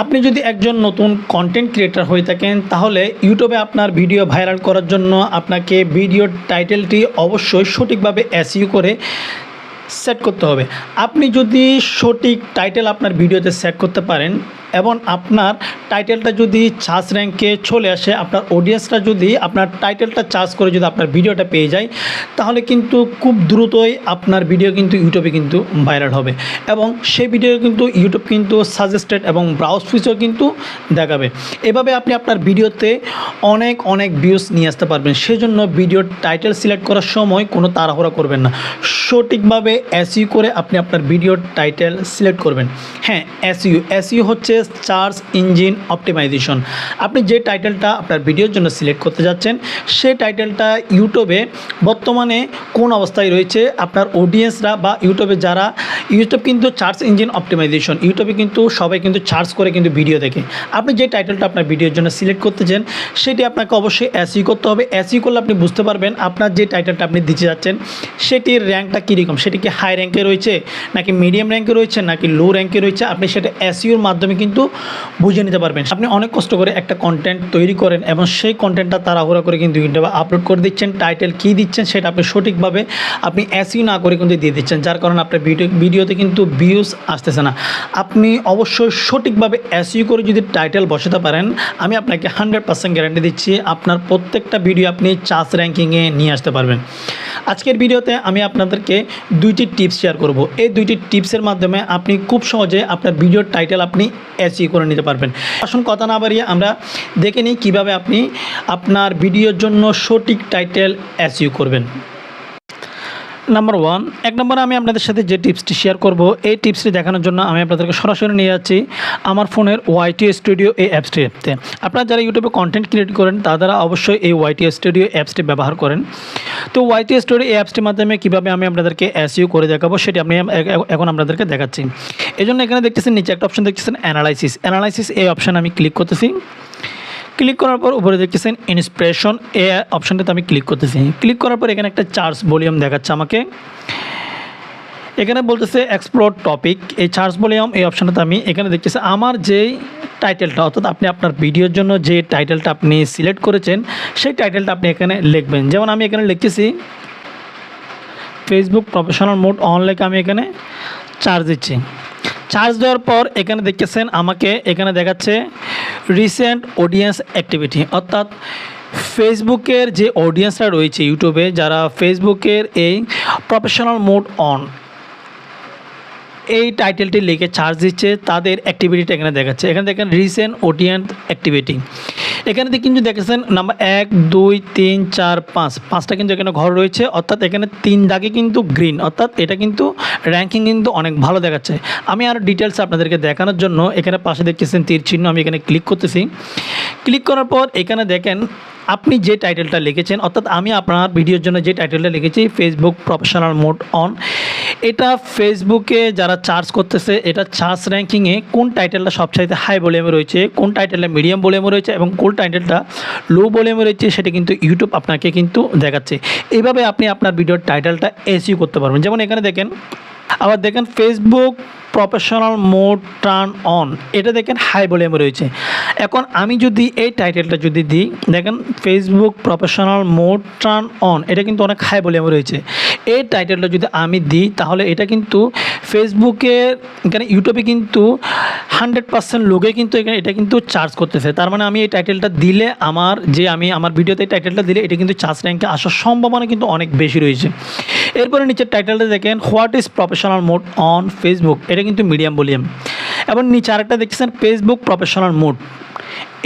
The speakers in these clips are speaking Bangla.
আপনি যদি একজন নতুন কন্টেন্ট ক্রিয়েটার হয়ে থাকেন, তাহলে ইউটিউবে আপনার ভিডিও ভাইরাল করার জন্য আপনাকে ভিডিও টাইটেলটি অবশ্যই সঠিকভাবে এসইউ করে সেট করতে হবে। আপনি যদি সঠিক টাইটেল আপনার ভিডিওতে সেট করতে পারেন এবং আপনার টাইটেলটা যদি চার্জ র্যাঙ্কে চলে আসে, আপনার অডিয়েন্সটা যদি, আপনার টাইটেলটা চার্জ করে যদি আপনার ভিডিওটা পেয়ে যায়, তাহলে কিন্তু খুব দ্রুতই আপনার ভিডিও কিন্তু ইউটিউবে কিন্তু ভাইরাল হবে। এবং সেই ভিডিও কিন্তু ইউটিউব কিন্তু সাজেস্টেড এবং ব্রাউজ ফিচও কিন্তু দেখাবে। এভাবে আপনি আপনার ভিডিওতে অনেক অনেক ভিউজ নিয়ে আসতে পারবেন। সেজন্য ভিডিওর টাইটেল সিলেক্ট করার সময় কোনো তাড়াহুড়া করবেন না। সঠিকভাবে এসইউ করে আপনি আপনার ভিডিওর টাইটেল সিলেক্ট করবেন। হ্যাঁ এসইউ এসইউ হচ্ছে সার্চ ইঞ্জিন অপটিমাইজেশন। আপনি যে টাইটেলটা আপনার ভিডিওর জন্য সিলেক্ট করতে যাচ্ছেন সেই টাইটেলটা ইউটিউবে বর্তমানে কোন অবস্থায় রয়েছে, আপনার অডিয়েন্সরা বা ইউটিউবে যারা, ইউটিউব কিন্তু সার্চ ইঞ্জিন অপটিমাইজেশন, ইউটিউবে কিন্তু সবাই কিন্তু সার্চ করে কিন্তু ভিডিও দেখে। আপনি যে টাইটেলটা আপনার ভিডিওর জন্য সিলেক্ট করতে চান সেটি আপনাকে অবশ্যই এসই করতে হবে। এসই করলে আপনি বুঝতে পারবেন আপনার যে টাইটেলটা আপনি দিতে যাচ্ছেন, সেটির র্যাঙ্কটা কীরকম? সেটি কি হাই র্যাঙ্কে রয়েছে, নাকি মিডিয়াম র্যাঙ্কে রয়েছে, নাকি লো র্যাঙ্কে রয়েছে? আপনি সেটা এসইউর মাধ্যমে কিন্তু বুঝে নিতে পারবেন। আপনি অনেক কষ্ট করে একটা কন্টেন্ট তৈরি করেন এবং সেই কন্টেন্টটা তাড়াহুড়া করে কিন্তু ইউটিউবে আপলোড করে দিচ্ছেন। টাইটেল কী দিচ্ছেন সেটা আপনি সঠিকভাবে আপনি এসইউ না করে কিন্তু দিয়ে দিচ্ছেন, যার কারণে আপনার ভিডিও ভিডিওতে কিন্তু ভিউজ আসতেছে না। আপনি অবশ্যই সঠিকভাবে এসইউ করে যদি টাইটেল বসাতে পারেন, আমি আপনাকে হান্ড্রেড পার্সেন্ট গ্যারান্টি দিচ্ছি, আপনার প্রত্যেকটা ভিডিও আপনি চার্জ র্যাঙ্কিংয়ে নিয়ে আসতে পারবেন। আজকের ভিডিওতে আমি আপনাদেরকে দুইটি টিপস শেয়ার করব। এই দুইটি টিপসের মাধ্যমে আপনি খুব সহজে আপনার ভিডিওর টাইটেল আপনি এসই করে নিতে পারবেন। আসুন কথা না বাড়িয়ে আমরা দেখে নিই কীভাবে আপনি আপনার ভিডিওর জন্য সঠিক টাইটেল এসইউ করবেন। নাম্বার ওয়ান এক নম্বরে আমি আপনাদের সাথে যে টিপসটি শেয়ার করব, এই টিপসটি দেখানোর জন্য আমি আপনাদেরকে সরাসরি নিয়ে যাচ্ছি আমার ফোনের ওয়াইটি স্টুডিও এই অ্যাপসটিতে। আপনারা যারা ইউটিউবে কন্টেন্ট ক্রিয়েট করেন, তারা অবশ্যই এই ওয়াইটি স্টুডিও অ্যাপসটি ব্যবহার করেন। তো ওয়াইটি স্টুডিও এই অ্যাপসটির মাধ্যমে কীভাবে আমি আপনাদেরকে এসইউ করে দেখাবো, সেটি আমি এখন আপনাদেরকে দেখাচ্ছি। এই জন্য এখানে দেখতেছেন, নিচে একটা অপশন দেখতেছেন অ্যানালাইসিস অ্যানালাইসিস এই অপশান আমি ক্লিক করতেছি। ক্লিক করার পর উপরে দেখতেছেন ইন্সপিরেশন এ অপশানটাতে আমি ক্লিক করতেছি। ক্লিক করার পর এখানে একটা চার্জ ভলিউম দেখাচ্ছে আমাকে। এখানে বলতেছে এক্সপ্লোর টপিক এই চার্জ ভলিউম এই অপশানটাতে আমি এখানে দেখতেছি আমার যেই টাইটেলটা অর্থাৎ আপনি আপনার ভিডিওর জন্য যে টাইটেলটা আপনি সিলেক্ট করেছেন, সেই টাইটেলটা আপনি এখানে লিখবেন। যেমন আমি এখানে লিখতেছি ফেসবুক প্রফেশনাল মোড অন লেখে আমি এখানে চার্জ দিচ্ছি। চার্জ দেওয়ার পর এখানে দেখতেছেন আমাকে এখানে দেখাচ্ছে রিসেন্ট অডিয়েন্স অ্যাক্টিভিটি অর্থাৎ ফেসবুকের যে অডিয়েন্সরা রয়েছে ইউটিউবে যারা ফেসবুকের এই প্রফেশনাল মোড অন এই টাইটেলটি লিখে চার্জ দিচ্ছে, তাদের অ্যাক্টিভিটিটা এখানে দেখাচ্ছে। এখানে দেখেন রিসেন্ট অডিয়েন্স অ্যাক্টিভিটি এখানে কিন্তু দেখেছেন নাম্বার এক, দুই, তিন, চার, পাঁচ। পাঁচটা কিন্তু এখানে ঘর রয়েছে, অর্থাৎ এখানে তিন দাগে কিন্তু গ্রিন অর্থাৎ এটা কিন্তু র্যাঙ্কিং কিন্তু অনেক ভালো দেখাচ্ছে। আমি আরও ডিটেলস আপনাদেরকে দেখানোর জন্য এখানে পাশে দেখতেছেন তীর চিহ্ন, আমি এখানে ক্লিক করতেছি। ক্লিক করার পর এখানে দেখেন আপনি যে টাইটেলটা লিখেছেন, অর্থাৎ আমি আপনার ভিডিওর জন্য যে টাইটেলটা লিখেছি ফেসবুক প্রফেশনাল মোড অন এটা ফেসবুকে যারা চার্জ করতেছে, এটা চার্জ র্যাঙ্কিংয়ে কোন টাইটেলটা সবচাইতে হাই ভলিউমে রয়েছে, কোন টাইটেলটা মিডিয়াম ভলিউমে রয়েছে এবং কোন টাইটেলটা লো ভলিউমে রয়েছে, সেটা কিন্তু ইউটিউব আপনাকে কিন্তু দেখাচ্ছে। এইভাবে আপনি আপনার ভিডিওর টাইটেলটা এসইউ করতে পারবেন। যেমন এখানে দেখেন, আবার দেখেন Facebook professional mode turn on এটা দেখেন হাই ভলিউমে রয়েছে। এখন আমি যদি এই টাইটেলটা যদি দিই, দেখেন Facebook professional mode turn on এটা কিন্তু অনেক হাই ভলিউমে রয়েছে। এই টাইটেলটা যদি আমি দিই, তাহলে এটা কিন্তু ফেসবুকে এখানে ইউটিউবে কিন্তু হান্ড্রেড পার্সেন্ট লোকে কিন্তু এখানে এটা কিন্তু চার্জ করতেছে। তার মানে আমি এই টাইটেলটা দিলে আমার যে আমি আমার ভিডিওতে টাইটেলটা দিলে এটা কিন্তু চার্জ র্যাঙ্কে আসার সম্ভাবনা কিন্তু অনেক বেশি রয়েছে। এরপরে নিচের টাইটেলটা দেখেন what is professional mode on Facebook এটা কিন্তু মিডিয়াম ভলিউম এবং নিচে আরেকটা দেখছেন ফেসবুক প্রফেশনাল মোড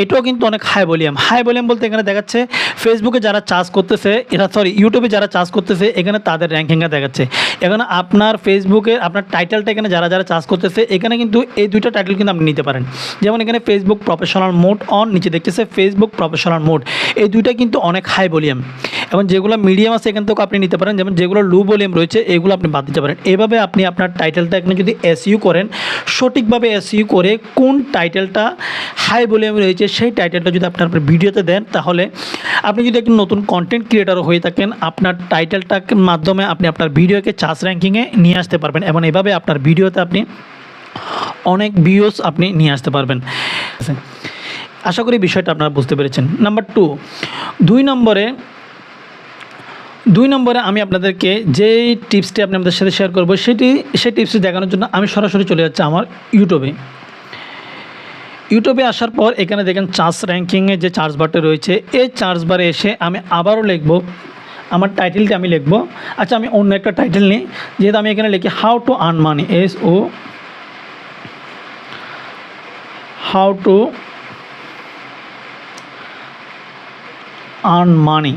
এটাও কিন্তু অনেক হাই ভলিউম হাই ভলিউম বলতে এখানে দেখাচ্ছে ফেসবুকে যারা চার্জ করতেছে, এরা সরি ইউটিউবে যারা চার্জ করতেছে, এখানে তাদের র্যাঙ্কিংটা দেখাচ্ছে। এখানে আপনার ফেসবুকে আপনার টাইটেলটা এখানে যারা যারা চার্জ করতেছে, এখানে কিন্তু এই দুইটা টাইটেল কিন্তু আপনি নিতে পারেন। যেমন এখানে ফেসবুক প্রফেশনাল মোড অন নিচে দেখতেছে ফেসবুক প্রফেশনাল মোড এই দুইটা কিন্তু অনেক হাই ভলিউম এবং যেগুলো মিডিয়াম আছে, এখান থেকেও আপনি নিতে পারেন। যেমন যেগুলো লো ভলিউম রয়েছে, এগুলো আপনি বাদ দিতে পারেন। এভাবে আপনি আপনার টাইটেলটা এখানে যদি এসইউ করেন, সঠিকভাবে এসইউ করে কোন টাইটেলটা হাই ভলিউমে রয়েছে, সেই টাইটেলটা যদি আপনার ভিডিওতে দেন, তাহলে আপনি যদি একটি নতুন কন্টেন্ট ক্রিয়েটার হয়ে থাকেন, আপনার টাইটেলটার মাধ্যমে আপনি আপনার ভিডিওকে চার্জ র্যাঙ্কিংয়ে নিয়ে আসতে পারবেন এবং এভাবে আপনার ভিডিওতে আপনি অনেক ভিউস আপনি নিয়ে আসতে পারবেন। আশা করি বিষয়টা আপনারা বুঝতে পেরেছেন। নাম্বার টু দুই নম্বরে দুই নম্বরে আমি আপনাদেরকে যে টিপসটি আপনি আমাদের সাথে শেয়ার করব, সেটি, সেই টিপসটি দেখানোর জন্য আমি সরাসরি চলে যাচ্ছি আমার ইউটিউবে ইউটিউবে আসার পর এখানে দেখেন চার্জ র্যাঙ্কিংয়ে যে চার্জ বারটা রয়েছে, এই চার্জ বারে এসে আমি আবারও লিখব আমার টাইটেলটি আমি লিখব। আচ্ছা আমি অন্য একটা টাইটেল নিই, যেহেতু আমি এখানে লিখি how to earn money S O how to earn money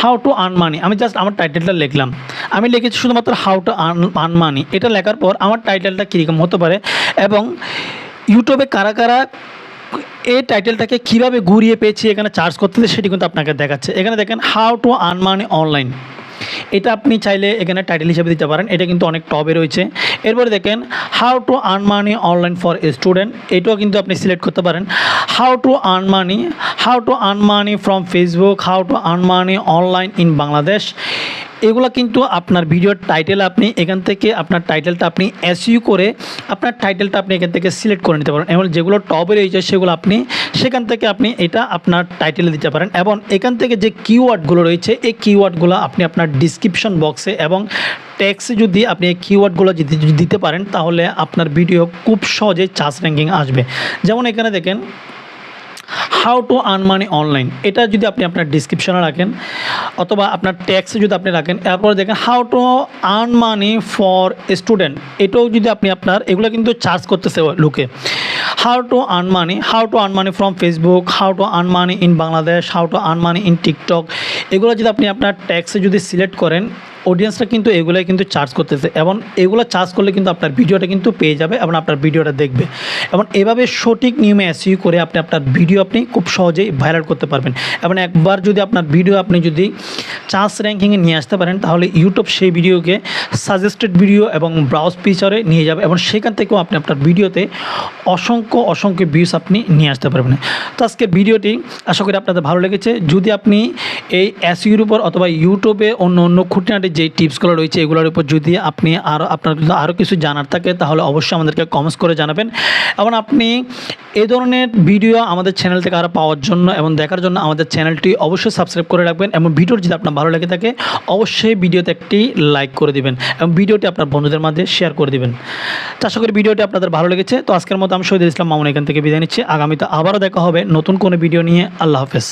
how to earn money আমি জাস্ট আমার টাইটেলটা লিখলাম। আমি লিখেছি শুধুমাত্র how to earn earn money এটা লেখার পর আমার টাইটেলটা কীরকম হতে পারে? এবং ইউটিউবে কারা কারা এই টাইটেলটাকে কীভাবে ঘুরিয়ে পেয়েছি, এখানে চার্জ করতেছে সেটি কিন্তু আপনাকে দেখাচ্ছে। এখানে দেখেন how to earn money online এটা আপনি চাইলে এখানে টাইটেল হিসেবে দিতে পারেন, এটা কিন্তু অনেক টবে রয়েছে। এরপরে দেখেন how to earn money online for student এটাও কিন্তু আপনি সিলেক্ট করতে পারেন। How to earn money how to earn money from Facebook how to earn money online in Bangladesh এগুলো কিন্তু আপনার ভিডিওর টাইটেল আপনি এখান থেকে আপনার টাইটেলটা আপনি এসইউ করে আপনার টাইটেলটা আপনি এখান থেকে সিলেক্ট করে নিতে পারেন। এবং যেগুলো টপে রয়েছে সেগুলো আপনি সেখান থেকে আপনি এটা আপনার টাইটেলে দিতে পারেন। এবং এখান থেকে যে কিওয়ার্ডগুলো রয়েছে, এই কিওয়ার্ডগুলো আপনি আপনার ডিসক্রিপশন বক্সে এবং ট্যাক্সে যদি আপনি এই কিওয়ার্ডগুলো যদি দিতে পারেন, তাহলে আপনার ভিডিও খুব সহজে চার্জ র্যাঙ্কিং আসবে। যেমন এখানে দেখেন how to earn money online এটা যদি আপনি আপনার ডিসক্রিপশনে রাখেন, অথবা আপনার ট্যাক্সে যদি আপনি রাখেন, এরপরে দেখেন how to earn money for student এটাও যদি আপনি আপনার, এগুলো কিন্তু চার্জ করতেছে লোকে। How to earn money how to earn money from Facebook how to earn money in Bangladesh how to earn money in TikTok এগুলো যদি আপনি আপনার ট্যাক্সে যদি সিলেক্ট করেন অডিয়েন্সরা কিন্তু এগুলাই কিন্তু চার্জ করতেছে এবং এগুলো চার্জ করলে কিন্তু আপনার ভিডিওটা কিন্তু পেয়ে যাবে এবং আপনার ভিডিওটা দেখবে। এবং এভাবে সঠিক নিয়মে এসইউ করে আপনি আপনার ভিডিও আপনি খুব সহজেই ভাইরাল করতে পারবেন। এবং একবার যদি আপনার ভিডিও আপনি যদি চার্জ র্যাঙ্কিংয়ে নিয়ে আসতে পারেন, তাহলে ইউটিউব সেই ভিডিওকে সাজেস্টেড ভিডিও এবং ব্রাউজ ফিচারে নিয়ে যাবে এবং সেখান থেকেও আপনি আপনার ভিডিওতে অসংখ্য অসংখ্য ভিউস আপনি নিয়ে আসতে পারবেন। তো আজকের ভিডিওটি আশা করি আপনাদের ভালো লেগেছে। যদি আপনি এই এসইউর উপর অথবা ইউটিউবে অন্য অন্য খুঁটিনাটি যে টিপসগুলো রয়েছে এগুলোর উপর যদি আপনি আরও আপনার আরও কিছু জানার থাকে, তাহলে অবশ্যই আমাদেরকে কমেন্টস করে জানাবেন। এবং আপনি এই ধরনের ভিডিও আমাদের চ্যানেল থেকে আরও পাওয়ার জন্য এবং দেখার জন্য আমাদের চ্যানেলটি অবশ্যই সাবস্ক্রাইব করে রাখবেন এবং ভিডিওর যদি আপনার ভালো লেগে থাকে, অবশ্যই ভিডিওতে একটি লাইক করে দিবেন এবং ভিডিওটি আপনার বন্ধুদের মাঝে শেয়ার করে দিবেন। আশা করি ভিডিওটি আপনাদের ভালো লেগেছে। তো আজকের মতো আমি শহীদ ইসলাম মামুন এখান থেকে বিদায় নিচ্ছি। আগামীতে আবারও দেখা হবে নতুন কোনো ভিডিও নিয়ে। আল্লাহ হাফেজ।